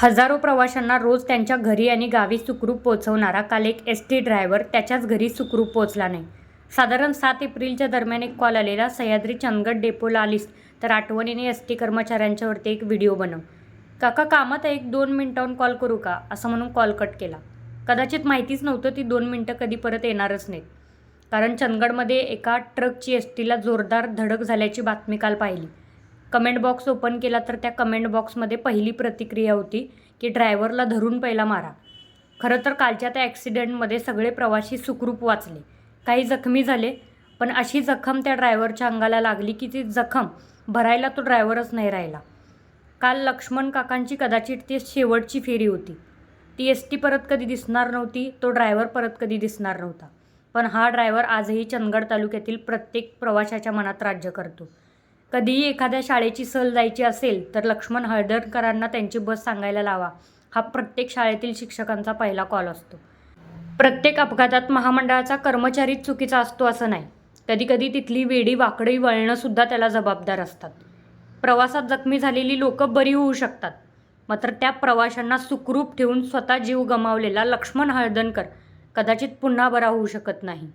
हजारो प्रवाशांना रोज त्यांच्या घरी आणि गावी सुखरूप पोहोचवणारा काल एक एस टी ड्रायव्हर त्याच्याच घरी सुखरूप पोहोचला नाही. साधारण सात एप्रिलच्या दरम्यान एक कॉल आलेला सह्याद्री चंदगड डेपोला आलीस तर आठवणीने एस टी कर्मचाऱ्यांच्यावरती एक व्हिडिओ बनव. काका कामात एक दोन मिनिटाहून कॉल करू का? असं म्हणून कॉल कट केला. कदाचित माहितीच नव्हतं ती दोन मिनटं कधी परत येणारच नाहीत. कारण चंदगडमध्ये एका ट्रकची एस टीला जोरदार धडक झाल्याची बातमी काल पाहिली. कमेंट बॉक्स ओपन केला तर त्या कमेंट बॉक्समध्ये पहिली प्रतिक्रिया होती की ड्रायव्हरला धरून पहिला मारा. खरं तर कालच्या त्या ॲक्सिडेंटमध्ये सगळे प्रवासी सुखरूप वाचले. काही जखमी झाले पण अशी जखम त्या ड्रायव्हरच्या अंगाला लागली की ती जखम भरायला तो ड्रायव्हरच नाही राहिला. काल लक्ष्मण काकांची कदाचित ती शेवटची फेरी होती. ती एस टी परत कधी दिसणार नव्हती तो ड्रायव्हर परत कधी दिसणार नव्हता. पण हा ड्रायव्हर आजही चंदगड तालुक्यातील प्रत्येक प्रवाशाच्या मनात राज्य करतो. कधीही एखाद्या शाळेची सहल जायची असेल तर लक्ष्मण हळदणकरांना त्यांची बस सांगायला लावा. हा प्रत्येक शाळेतील शिक्षकांचा पहिला कॉल असतो. प्रत्येक अपघातात महामंडळाचा कर्मचारीच चुकीचा असतो असं नाही. कधीकधी तिथली वेडी वाकडी वळणंसुद्धा त्याला जबाबदार असतात. प्रवासात जखमी झालेली लोकं बरी होऊ शकतात. मात्र त्या प्रवाशांना सुखरूप ठेवून स्वतः जीव गमावलेला लक्ष्मण हळदणकर कदाचित पुन्हा बरा होऊ शकत नाही.